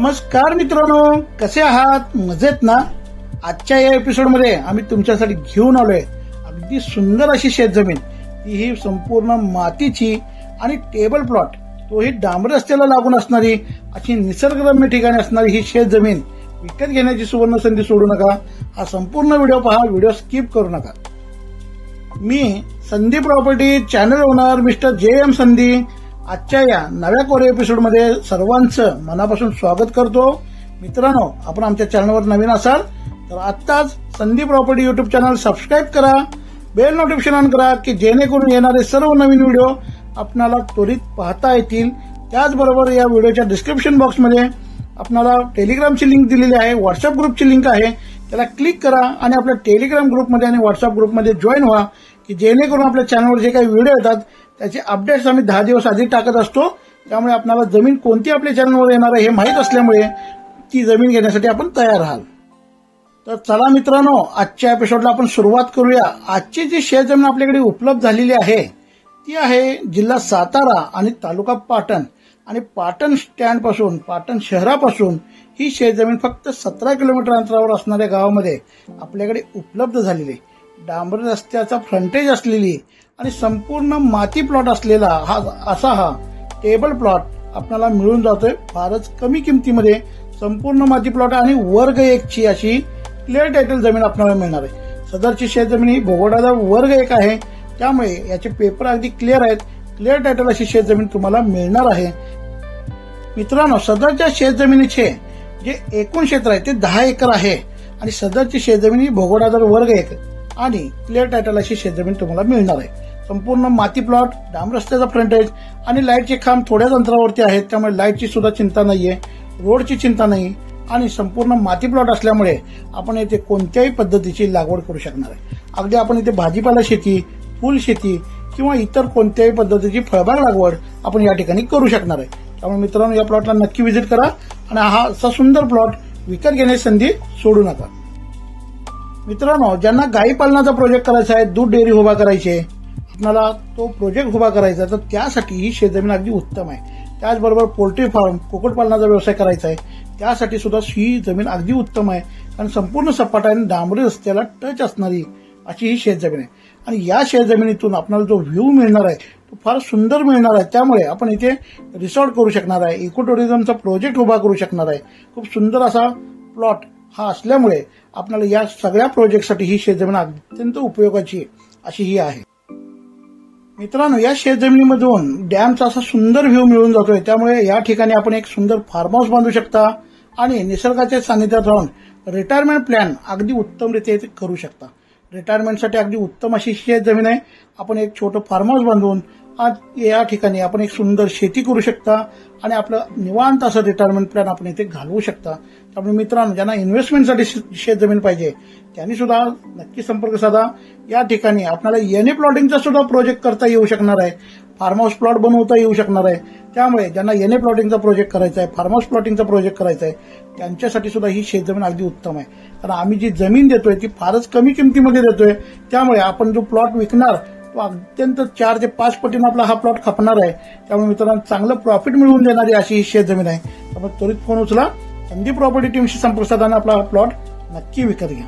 नमस्कार मित्रांनो कसे आहात? मजेत ना? आजच्या या एपिसोडमध्ये आम्ही तुमच्यासाठी घेऊन आलोय अगदी सुंदर अशी शेतजमीन. ती ही संपूर्ण मातीची आणि टेबल प्लॉट तोही डांबर रस्त्याला लागून असणारी अशी निसर्गरम्य ठिकाणी असणारी ही शेतजमीन विकत घेण्याची सुवर्ण संधी सोडू नका. हा संपूर्ण व्हिडिओ पहा व्हिडिओ स्किप करू नका. मी Sandhi property channel owner mister J M Sandhi आजच्या या नव्या कोरी एपिसोडमध्ये सर्वांचं मनापासून स्वागत करतो. मित्रांनो आपण आमच्या चॅनलवर नवीन असाल तर आत्ताच Sandhi property YouTube channel subscribe करा. बेल नोटिफिकेशन ऑन करा की जेणेकरून येणारे सर्व नवीन व्हिडिओ आपणाला त्वरित पाहता येतील. त्याचबरोबर या व्हिडिओच्या डिस्क्रिप्शन बॉक्समध्ये आपणाला टेलिग्रामची लिंक दिलेली आहे व्हॉट्सअप ग्रुपची लिंक आहे. त्याला क्लिक करा आणि आपल्या टेलिग्राम ग्रुपमध्ये आणि व्हॉट्सअप ग्रुपमध्ये जॉईन व्हा की जेणेकरून आपल्या चॅनलवर जे काही व्हिडिओ येतात त्याचे अपडेट्स आम्ही दहा दिवस आधी टाकत असतो. त्यामुळे आपणाला जमीन कोणती आपल्या चॅनलवर येणार आहे हे माहीत असल्यामुळे ती जमीन घेण्यासाठी आपण तयार आहात. तर चला मित्रांनो आजच्या एपिसोडला आपण सुरुवात करूया. आजची जी शेतजमीन आपल्याकडे उपलब्ध झालेली आहे ती आहे जिल्हा सातारा आणि तालुका पाटण. आणि पाटण स्टँडपासून पाटण शहरापासून ही शेतजमीन फक्त सतरा किलोमीटर अंतरावर असणाऱ्या गावामध्ये आपल्याकडे उपलब्ध झालेली आहे. डांबर रस्त्याचा फ्रंटेज असलेली आणि संपूर्ण माती प्लॉट असलेला हा असा हा टेबल प्लॉट आपल्याला मिळून जातोय. फारच कमी किमतीमध्ये संपूर्ण माती प्लॉट आणि वर्ग एकची अशी क्लिअर टायटल जमीन आपल्याला मिळणार आहे. सदरची शेतजमीन ही भोगोडाचा वर्ग एक आहे. त्यामुळे याचे पेपर अगदी क्लिअर आहेत. क्लिअर टायटल अशी शेतजमीन तुम्हाला मिळणार आहे. मित्रांनो सदरच्या शेतजमिनीचे जे एकूण क्षेत्र आहे ते दहा एकर आहे. आणि सदरची शेतजमीन ही भोगोडादर वर्ग एक आणि क्लिअर टायटल अशी शेतजमीन तुम्हाला मिळणार आहे. संपूर्ण माती प्लॉट डांब रस्त्याचा फ्रंटेज आणि लाईटचे खांब थोड्याच अंतरावरती आहेत त्यामुळे लाईटची सुद्धा चिंता नाहीये रोडची चिंता नाही आणि संपूर्ण माती प्लॉट असल्यामुळे आपण येथे कोणत्याही पद्धतीची लागवड करू शकणार आहे अगदी आपण इथे भाजीपाला शेती फुल शेती किंवा इतर कोणत्याही पद्धतीची फळबाग लागवड आपण या ठिकाणी करू शकणार आहे. त्यामुळे मित्रांनो या प्लॉटला नक्की व्हिजिट करा आणि हा असा सुंदर प्लॉट विकत घेण्याची संधी सोडू नका. मित्रांनो ज्यांना गाई पालनाचा प्रोजेक्ट करायचा आहे दूध डेअरी उभा करायची आहे आपणाला तो प्रोजेक्ट उभा करायचा आहे तर त्यासाठी ही शेतजमीन अगदी उत्तम आहे. त्याचबरोबर पोल्ट्री फार्म कुक्कुटपालनाचा व्यवसाय करायचा आहे. त्यासाठी सुद्धा ही जमीन अगदी उत्तम आहे. कारण संपूर्ण सपाटाने डांबरी रस्त्याला टच असणारी अशी ही शेतजमीन आहे. आणि या शेतजमिनीतून आपल्याला जो व्ह्यू मिळणार आहे तो फार सुंदर मिळणार आहे. त्यामुळे आपण इथे रिसॉर्ट करू शकणार आहे. इको टुरिझमचा प्रोजेक्ट उभा करू शकणार आहे. खूप सुंदर असा प्लॉट हा असल्यामुळे आपल्याला या सगळ्या प्रोजेक्टसाठी ही शेतजमीन अत्यंत उपयोगाची अशी ही आहे. मित्रांनो या शेतजमिनीमधून डॅमचा असा सुंदर व्ह्यू मिळून जातोय. त्यामुळे या ठिकाणी आपण एक सुंदर फार्म हाऊस बांधू शकता आणि निसर्गाच्या सान्निध्यात राहून रिटायरमेंट प्लॅन अगदी उत्तमरित्या करू शकता. रिटायरमेंटसाठी अगदी उत्तम अशी शेत जमीन आहे. आपण एक छोटं फार्म हाऊस बांधून आज या ठिकाणी आपण एक सुंदर शेती करू शकता आणि आपलं निवांत असं रिटायरमेंट प्लॅन आपण इथे घालवू शकता. त्यामुळे मित्रांनो ज्यांना इन्व्हेस्टमेंटसाठी शेत जमीन पाहिजे त्यांनी सुद्धा नक्की संपर्क साधा. या ठिकाणी आपल्याला एनी प्लॉटिंगचा सुद्धा प्रोजेक्ट करता येऊ शकणार आहे. फार्म हाऊस प्लॉट बनवता येऊ शकणार आहे. त्यामुळे ज्यांना एने प्लॉटिंगचा प्रोजेक्ट करायचा आहे फार्म हाऊस प्लॉटिंगचा प्रोजेक्ट करायचा आहे त्यांच्यासाठी सुद्धा ही शेतजमीन अगदी उत्तम आहे. कारण आम्ही जी जमीन देतोय ती फारच कमी किमतीमध्ये देतोय. त्यामुळे आपण जो प्लॉट विकणार अत्यंत चार ते पाच पटीनं आपला हा प्लॉट खपणार आहे. त्यामुळे मित्रांनो चांगलं प्रॉफिट मिळवून देणारी अशी ही शेतजमीन आहे. त्यामुळे त्वरित फोन उचला. संदीप प्रॉपर्टी टीमशी संपर्क साधताना आपला हा प्लॉट नक्की विकत घ्या.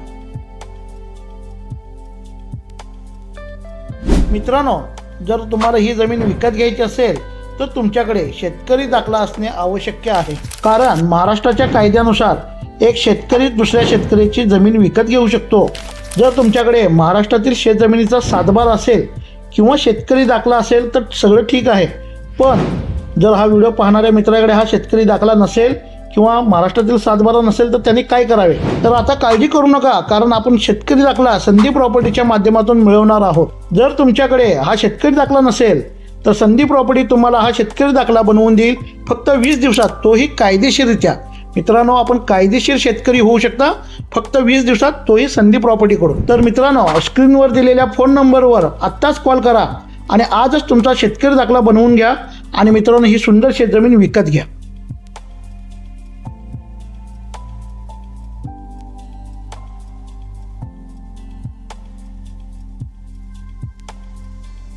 मित्रांनो जर तुम्हाला ही जमीन विकत घ्यायची असेल तर तुमच्याकडे शेतकरी दाखला असणे आवश्यक आहे. कारण महाराष्ट्राच्या कायद्यानुसार एक शेतकरी दुसऱ्या शेतकऱ्याची जमीन विकत घेऊ शकतो. जर तुमच्याकडे महाराष्ट्रातील शेतजमिनीचा सातबार असेल किंवा शेतकरी दाखला असेल तर सगळं ठीक आहे. पण जर हा व्हिडिओ पाहणाऱ्या मित्राकडे हा शेतकरी दाखला नसेल किंवा महाराष्ट्रातील सातबारा नसेल तर त्यांनी काय करावे? तर आता काळजी करू नका कारण आपण शेतकरी दाखला संधी प्रॉपर्टीच्या माध्यमातून मिळवणार आहोत. जर तुमच्याकडे हा शेतकरी दाखला नसेल तर संधी प्रॉपर्टी तुम्हाला हा शेतकरी दाखला बनवून देईल फक्त वीस दिवसात. तोही कायदेशीररित्या. मित्रांनो आपण कायदेशीर शेतकरी होऊ शकता. फक्त वीस दिवसात तोही संधी प्रॉपर्टीकडून तर मित्रांनो स्क्रीनवर दिलेल्या फोन नंबरवर आत्ताच कॉल करा आणि आजच तुमचा शेतकरी दाखला बनवून घ्या आणि मित्रांनो ही सुंदर शेतजमीन विकत घ्या.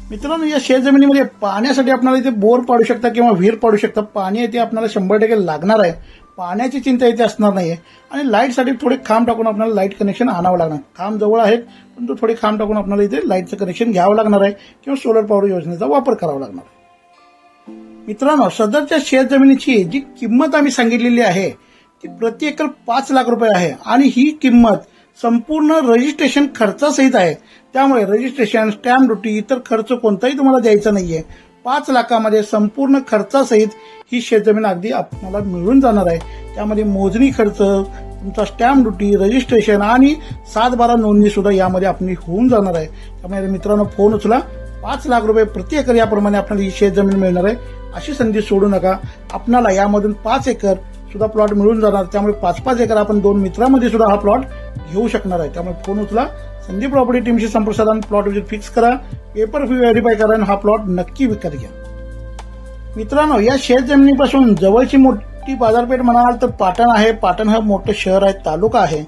मित्रांनो या शेतजमिनीमध्ये पाण्यासाठी आपल्याला इथे बोर पाडू शकता किंवा विहीर पाडू शकता. पाणी इथे आपल्याला शंभर टक्के लागणार आहे. पाण्याची चिंता इथे असणार नाही आहे आणि लाईटसाठी थोडे खांब टाकून आपल्याला लाइट कनेक्शन आणावं लागणार. खांब जवळ आहेत परंतु थोडे खांब टाकून आपल्याला इथे लाईटचं कनेक्शन घ्यावं लागणार आहे किंवा सोलर पॉवर योजनेचा वापर करावा लागणार आहे. मित्रांनो सदरच्या शेत जमिनीची जी किंमत आम्ही सांगितलेली आहे ती प्रति एकर पाच लाख रुपये आहे. आणि ही किंमत संपूर्ण रजिस्ट्रेशन खर्चासहित आहे. त्यामुळे रजिस्ट्रेशन स्टॅम्प ड्युटी इतर खर्च कोणताही तुम्हाला द्यायचा नाहीये. पाच लाखामध्ये संपूर्ण खर्चासहित ही शेतजमीन अगदी आपल्याला मिळून जाणार आहे. त्यामध्ये मोजणी खर्च तुमचा स्टॅम्प ड्युटी रजिस्ट्रेशन आणि सात बारा नोंदणी सुद्धा यामध्ये आपली होऊन जाणार आहे. त्यामुळे मित्रांनो फोन उचला. पाच लाख रुपये प्रति एकर याप्रमाणे आपल्याला ही शेतजमीन मिळणार आहे. अशी संधी सोडू नका. आपणाला यामधून पाच एकर सुद्धा प्लॉट मिळून जाणार. त्यामुळे पाच पाच एकर आपण दोन मित्रांमध्ये सुद्धा हा प्लॉट घेऊ शकणार आहे. त्यामुळे फोन उचला. संदीप प्रॉपर्टी टीमशी संपर्क साधा प्लॉट विजिट फिक्स करा. पेपर फी व्हेरीफाय करा आणि हा प्लॉट नक्की विकत घ्या. मित्रांनो या शेत जमिनीपासून जवळची मोठी बाजारपेठ म्हणाल तर पाटण आहे. पाटण हा मोठं शहर आहे तालुका आहे.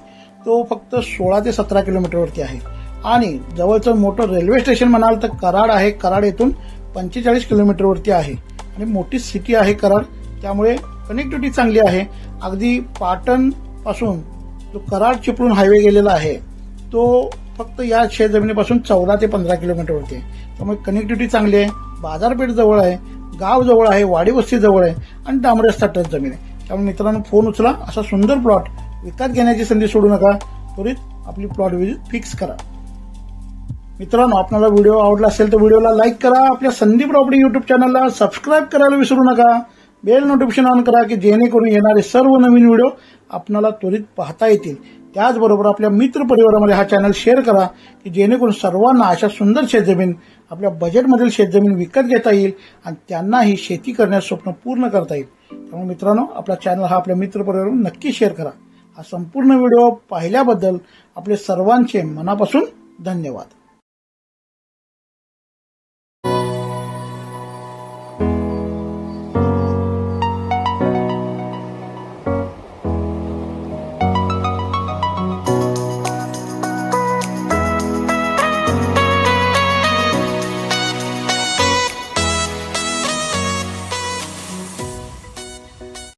तो फक्त सोळा ते सतरा किलोमीटरवरती आहे. आणि जवळचं मोठं रेल्वे स्टेशन म्हणाल तर कराड आहे. कराड येथून पंचेचाळीस किलोमीटरवरती आहे. आणि मोठी सिटी आहे कराड. त्यामुळे कनेक्टिव्हिटी चांगली आहे. अगदी पाटणपासून जो कराड चिपळूण हायवे गेलेला आहे तो फक्त या शेत जमिनीपासून चौदा ते पंधरा किलोमीटरवरती आहे. त्यामुळे कनेक्टिव्हिटी चांगली आहे. बाजारपेठ जवळ आहे. गाव जवळ आहे. वाडी वस्ती जवळ आहे. आणि डांबरे टच जमीन आहे. त्यामुळे मित्रांनो फोन उचला. असा सुंदर प्लॉट विकत घेण्याची संधी सोडू नका. त्वरित आपली प्लॉट विजिट फिक्स करा. मित्रांनो आपल्याला व्हिडिओ आवडला असेल तर व्हिडिओला लाईक करा. आपल्या संदीप प्रॉपर्टी युट्यूब चॅनलला सबस्क्राईब करायला विसरू नका. बेल नोटिफिकेशन ऑन करा की जेणेकरून येणारे सर्व नवीन व्हिडिओ आपणाला त्वरित पाहता येतील. त्याचबरोबर आपल्या मित्र परिवारामध्ये हा चॅनल शेअर करा की जेणेकरून सर्वांना अशा सुंदर शेतजमीन आपल्या बजेटमधील शेतजमीन विकत घेता येईल आणि त्यांनाही शेती करण्याचं स्वप्न पूर्ण करता येईल. त्यामुळे मित्रांनो आपला चॅनल हा आपल्या मित्र परिवारावर नक्की शेअर करा. हा संपूर्ण व्हिडिओ पाहिल्याबद्दल आपले सर्वांचे मनापासून धन्यवाद.